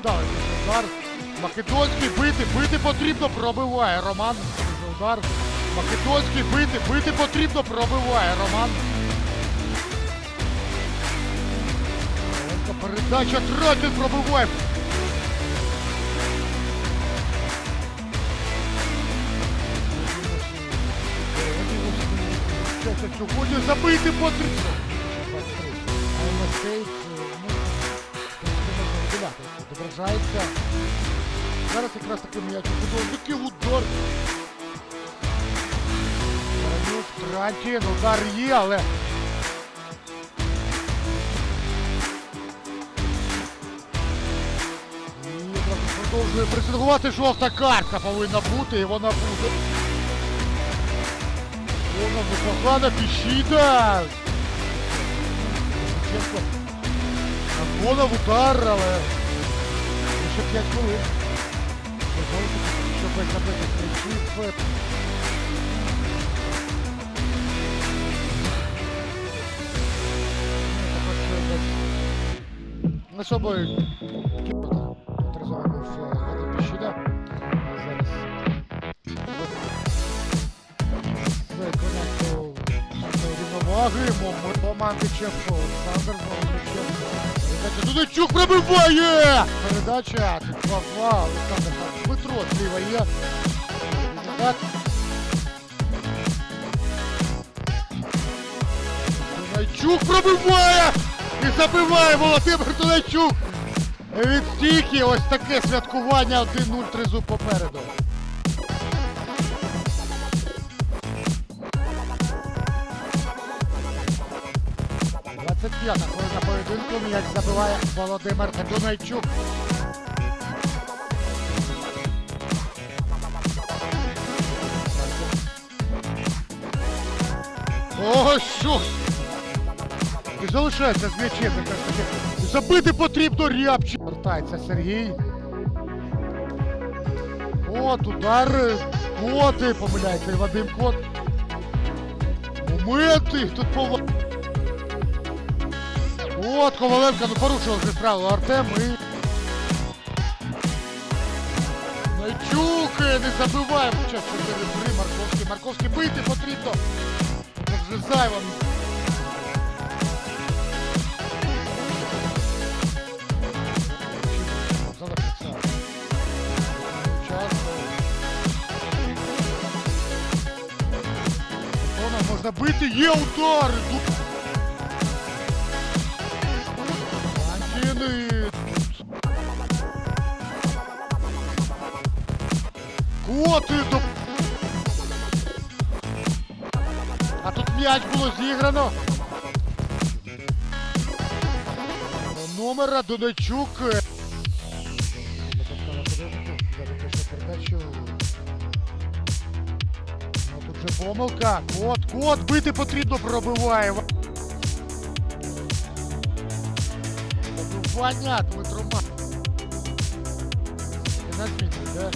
удар. Македонський бити, бити потрібно, пробиває Роман. Удар. Македонський бити, бити потрібно, пробиває Роман. Передача Тратін пробиває. Сьогодні забити потрібно. Ну. Відображається. Зараз якраз таки м'яч у Такий удар. Баранюк, Трантін, удар є, але... І продовжує пресингувати. Жовта картка повинна бути, і вона буде. Вона непогана піщіда. Чесно. Антонов удар, але ще 5 хвилин. Щоб забити кричів. На собою контрзований в Піщіда. Зараз виконати рівноваги. Команди Чепко. Олександр Володимирченко. Дудачук пробиває! Передача. Тут 2-2. Олександр. Дмитро зліва є. Так. Дунайчук пробиває! І забиває Володимир Дунайчук! Від стійки ось таке святкування 1-0 тризуб попереду. Двадцять п'ята хвилина поєдинку. М'яч забиває Володимир Дунайчук. О, що? І залишається з м'ячем. Забити потрібно рябчик. Вертається Сергій. От, удар. Коти, помиляється і Вадим Кот. Моменти, тут пова. От, Коваленко, ну порушував вже правило Артем і... Найчук, е, не забиваємо. Час 4-3, Марковський. Марковський бити потрібно. Це вже зайво. Залишиться. Час. Можна бити, є удар! Тут Коти до... А тут м'яч було зіграно. Номера Донечук. Ну, Тут же помилка. Кот, кот, бити потрібно, пробиває. Добивання, Дмитро Ма. Не на зміні, де?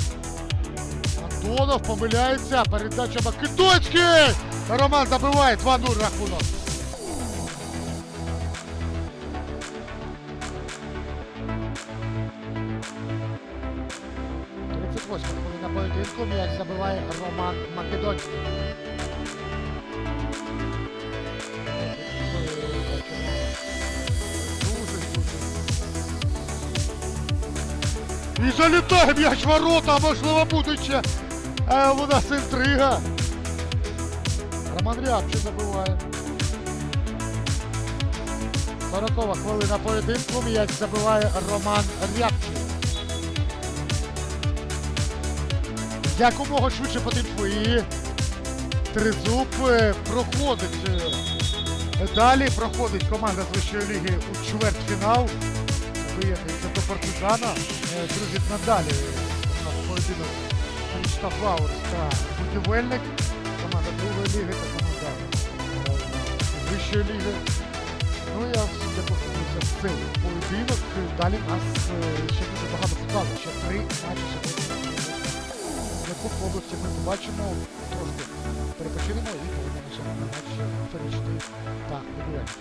Антонов помиляється. Передача Македонський! Роман забиває 2-0 рахунок. Тридцять восьма хвилина поєдинку. М'яч забиває Роман Македонський. І залітає м'яч ворота, можливо буде ще. А у нас інтрига. Роман Рябче забиває. 40 хвилина поєдинку. М'яч забиває Роман Рябче. Якомога швидше потрібно і тризуб е, проходить. е, Далі проходить команда з вищої ліги у чвертьфінал. Виїхається до партизана. Е, Друзі, надалі у нас поєдинок Мічта Флауерс та будівельник. Команда другої ліги та команда е, вищої ліги. Ну я всім дякую за цей поєдинок. Далі в нас е, ще дуже багато футболу. Ще три матчі сьогодні. Яку в області ми побачимо, трошки перепочинемо і повернемося на матч Ферічний та Будівельник.